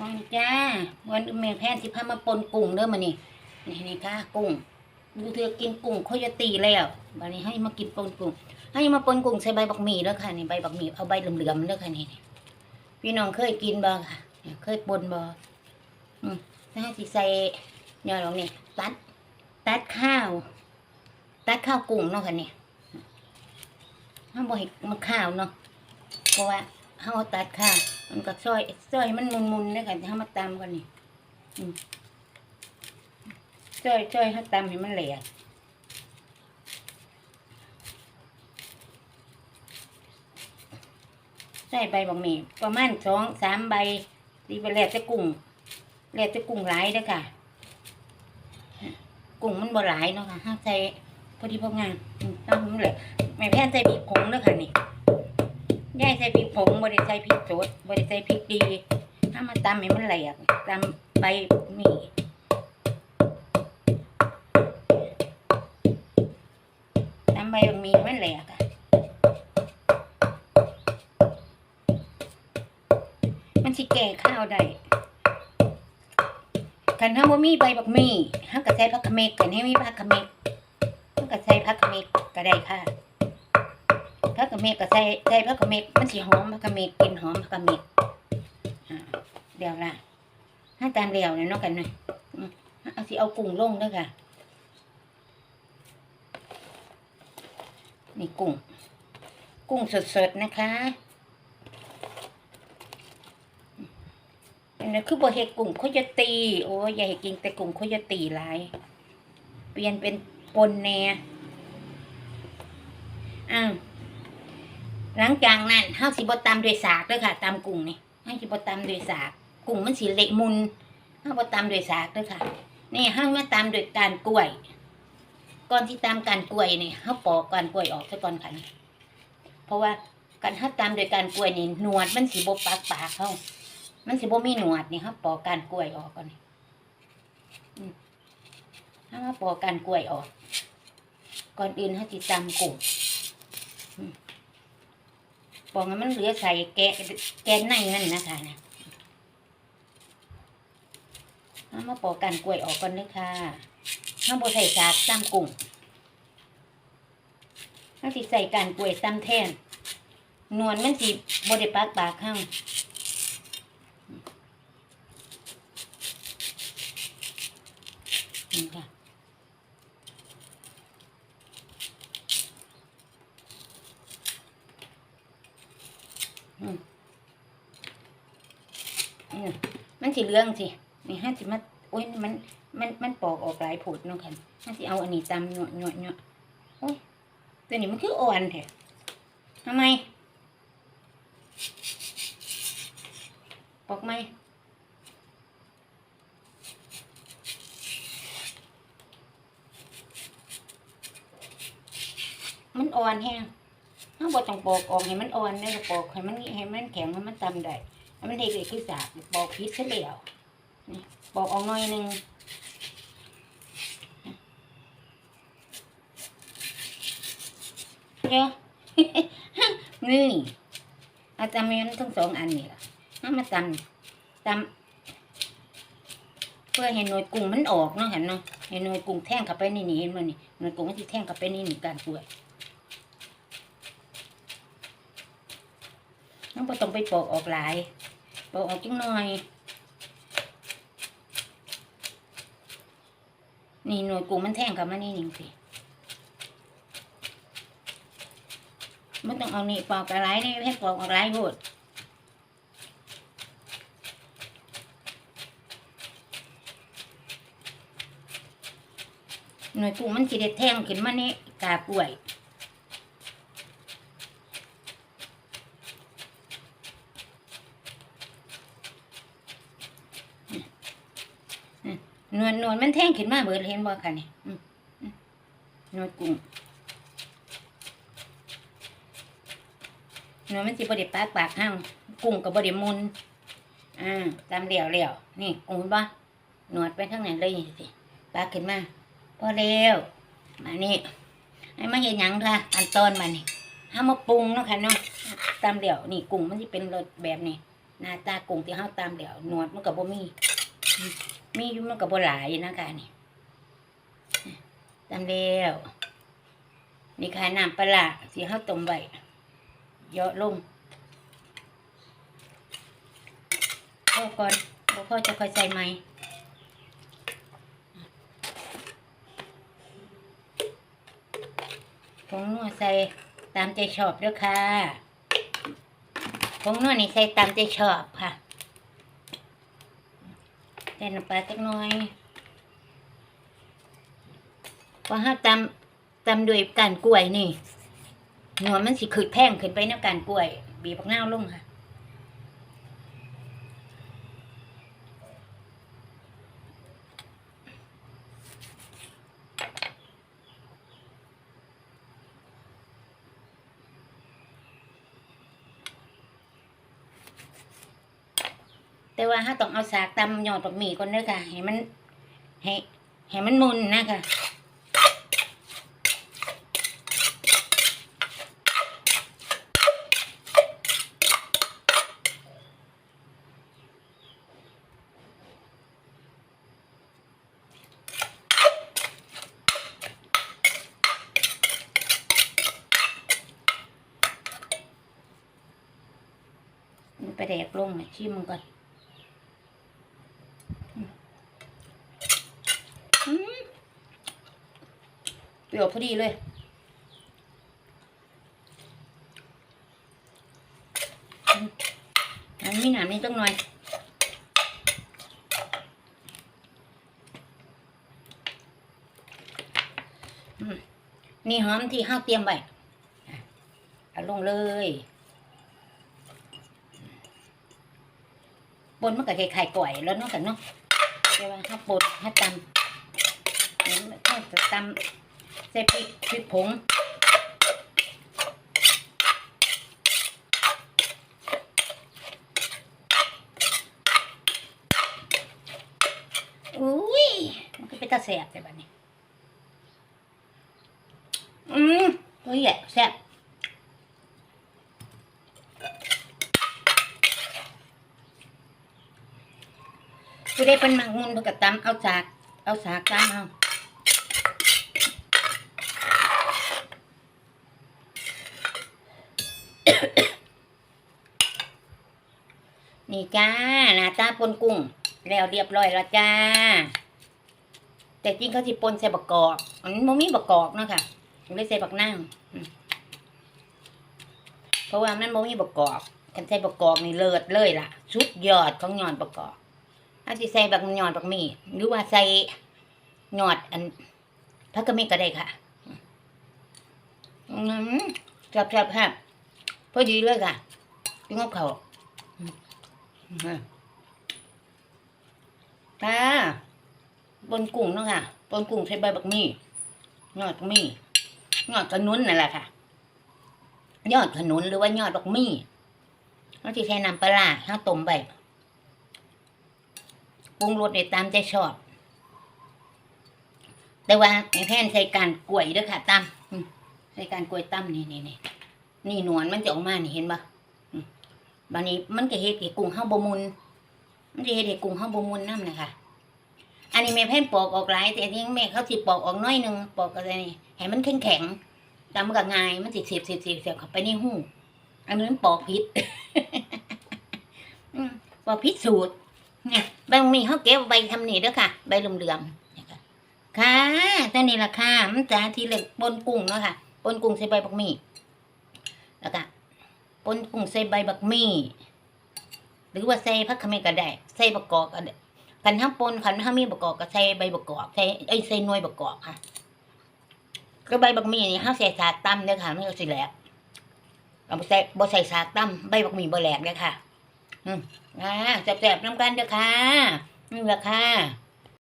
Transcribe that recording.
วันจ้าวันแม่แพนสิพามาปนกุ้งเด้อมานี่นี่นี่ค่ะกุ้งดูเธอกินกุ้งโคโยตีแล้ววันนี้ให้มากินปนกุ้งให้มาปนกุ้งใส่ใบบักหมี่แล้วค่ะนี่ใบบักหมี่เอาใบเหลือมๆแล้วค่ะนี่นี่พี่น้องเคยกินบ่ค่ะเคยปนบ่อืมถ้าสิใส่เนี่ยลองนี่ตัด ตัดข้าว ตัดข้าวกุ้งเนาะค่ะนี่ห้ามบ่ให้มันข้าวเนาะเพราะว่าเฮาตัดข้าว มันก็ซอยซอยมันมุนๆเลยค่ะเฮามาตำกันนี่ซอยซอยเฮาตำให้มันแหลกใส่ใบบักหมี่ประมาณสองสามใบดีไปแล้วจะกุ้งแล้วจะกุ้งหลายด้อค่ะกุ้งมันบ่หลายเนาะค่ะห้าใส่พอดีพองามอืมต้องมันเลยแม่แพนใส่พริกผงเด้อค่ะนี่ ยายใส่พริกผงบ่ได้ใส่พริกสดบ่ได้ใส่พริกดี ถ้ามาตำให้มันแหลกตำใบหมี่ตำใบบกหมี่มันแหลกอะมันสิแก่ข้าวได้คันถ้าบ่มีใบบักมี่ฮักก็ใส่ผักขะเมกกันให้มีผักขะเมกฮักก็ใส่ผักขะเมกก็ได้ค่ะ กะเมกก็ใส่ใส่ผักขะเมกมันสิหอมผักขะเมกกลิ่นหอมผักขะเมกอ่าเดี๋ยวละถ้าตามเดียวเนี่ยเนาะกันหน่อยเอาสิเอากุ้งลงด้วยค่ะ นี่กุ้ง กุ้งสดๆนะคะอันนี้คือบ่เฮ็ดกุ้งโคโยตี โอ้ยอย่าให้กินแต่กุ้งโคโยตีหลายเปลี่ยนเป็นปนแหน่อ้าว หลังจากนั้นเฮาสิบ่ตำด้วยสากเด้อค่ะตำกุ้งนี่เฮาสิบ่ตำด้วยสากกุ้งมันสิเละมุนเฮาบ่ตำด้วยสากเด้อค่ะนี่เฮามาตำด้วยการกล้วย ก่อนที่ตำการกล้วยนี่เฮาปอกการกล้วยออกซะก่อนค่ะนี่เพราะว่าการเฮาตำโดยการกล้วยนี่หนวดมันสิบ่ปากปากเฮามันสิบ่มีหนวดนี่ครับปอกการกล้วยออกก่อนนี่อืมถ้ามาปอกการกล้วยออก ก่อนอื่นให้ติตำกุ้งอืม ปอกให้มันเหลือใส่แกะแกนในนั่นนะคะนะถ้ามาปอกการกล้วยออกก่อนเลยค่ะถ้าบ่ใส่สากตำกุ้งถ้าสิใส่การกล้วยตำแทนนวลมันสิบ่ได้ปากปากข้างนี่ค่ะ นี่มันสีเหลืองสินี่ห้าสิมาโอ้ยมัน มัน มันปอกออกหลายผุดเนาะค่ะห้าสิเอาอันนี้ตำหน่อยหน่อยหน่อยโอ้ยตัวนี้มันคืออ่อนแท้ทำไมปอกไหมมันอ่อนแห้ง ถ้าบ่ต้องปอกออกให้มันอ่อนเนี่ยปอกให้มันให้มันแข็งให้มันตำได้ให้มันเด็กๆคือสากปอกพิษเสียแล้วนี่ปอกออกหน่อยหนึ่งเดี๋ยวนี่อาตำมันทั้งสองอันนี่ล่ะเอามาตำตำเพื่อให้หน่วยกุ้งมันออกเนาะเห็นเนาะให้หน่วยกุ้งแท่งเข้าไปนี่นี่เห็นมันนี่หน่วยกุ้งมันสิแท่งเข้าไปนี่นี่การป่วย น้องบ่ต้องไปปอกออกหลาย ปอกออกจังหน่อย นี่หน่วยกุ้งมันแท่งกับมันนี่นี่สิไม่ต้องเอานี่ปอกอะไรนี่ให้ปอกออกหลายโพดหน่วยกุ้งมันสิได้แท่งขึ้นมานี่กาป่วย นวลนวลมันแท่งขึ้นมาเบิดเห็นบ่ค่ะนี่นวลกุ้งนวลมันสิบ่ได้ปากปากห้างกุ้งก็บ่ได้มุนอ่าตามเดี่ยวเดี่ยวนี่กุ้งบ่หนวดไปทางไหนเลยสิปากขึ้นมาพอแล้วมานี่ไอ้มาเห็นหยังค่ะอันตอนมานี่ห้ามาปรุงเนาะค่ะเนาะตามเดี่ยวนี่กุ้งมันสิเป็นรสแบบนี้หน้าตากุ้งที่เฮาตำแล้วหนวดมันก็บ่มี มีอยู่มันก็บ่หลายนะคะนี่ตำแล้วนี่ค่ะน้ำปลาร้าที่เฮาต้มไว้เหยาะลงพอก่อนบ่พอจะค่อยใส่ใหมผงนัวใส่ตามใจชอบด้อค่ะผงนัวนี่ใส่ตามใจชอบค่ะ ส่น้ำปลาจักหน่อยพอห้าตำตำด้วยการกล้วยนี่หนวมันสิขึ้นแพงขึ้นไปน้ำการกล้วย บีบผักนาลงค่ะ แต่ว่าถ้าต้องเอาสากตำหยอดปักหมี่ก่อนเด้อค่ะให้มันให้ให้มันมุนนะคะมันไปแดกลงนะชิมก่อน อืม เปรี้ยวพอดีเลย มันนี้หนามนี่ต้องหน่อยนี่หอมที่ห้าเตรียมไว้เอาลงเลยบนมันก็ไข่ก่อยแล้วเนาะกันเนาะเดี๋ยวข้าวปนข้าตำข้าวจะตำ ใส่พริกพริกผงอุ้ยมันก็เป็นตาแสบแต่บัดนี้อืมตัวใหญ่แสบผู้ได้เป็นมักมุนเพื่อกับตำเอาสาก เอาสากตำเอา นี่จ้าหน้าตาปนกุ้ง แล้วเรียบร้อยแล้วจ้า แต่จริงเขาสิปนใส่บักกอกอันนี้มันมีบักกอกเนาะค่ะผมเลยใส่บักนั่งเพราะว่ามันบ่มีบักกอกกันใส่บักกอกนี่เลิศเลยล่ะชุดยอดของยอดบักกอกถ้าสิใส่บักยอดบักมี่หรือว่าใส่ยอดอันพักกะมีก็ได้ค่ะอืมจับจับฮะพอดีเลยค่ะกินกับเขา อืมค่ะบนกุ้งเนาะค่ะบนกุ้งใช้ใบบักมี่ยอดบักมี่ยอดขนุนนั่นแหละค่ะ ยอดขนุนหรือว่ายอดบักมี่เราจะใช้น้ำปลาข้าวต้มใบปรุงรสในตามใจชอบ แต่ว่าไอ้แพนใส่การกล้วยด้วยค่ะตามอืมใส่การกล้วยตั้มนี่นี่นี่นี่หนวลมันจะออกมานี่เห็นปะ บานนี้มันก็เฮ็ดให้กุ้งข้าวบมุนมันจะเฮ็ดให้กุ้งข้าวบมุนน้ำนะคะอันนี้แม่แพนปอกออกหลายแต่อันนี้แม่เขาสิปอกออกน้อยหนึงปอกอะไรนี่ให้มันแข็งแข็งตามมันก็ง่ายมันสิเสียบเสียบเสียบเสียบเข้าไปในหูอันนี้นปอกพิษปอกพิษสูตรเนี่ยบางมีเขาเก็บใบทำนี่ด้อค่ะ ใบเหลื่อมๆเนี่ยค่ะค่ะแต่นี่ราคามันจะทีเล็กปนกุ้งเนาะค่ะปนกุ้งใส่ใบบักมี่แล้วก็ ปนกุ้งใส่ใบบักมี่ หรือว่าใส่ผักขมิ้นก็ได้ ใส่บักกอกก็ได้คันห้าปนคันห้ามีบกกอกก็ใส่ใบบักกอกใส่ไอ้ใส่นวยบักกอกค่ะก็ใบบักมี่นี่ห้าใส่สากตั้มเด้อค่ะไม่เอาสิแหลกเราใส่บ่ใส่สากตั้มใบบักมี่บ่แหลกเด้อค่ะ อืมอ่าแซ่บๆน้ำกันเด้อค่ะนี่แหละค่ะ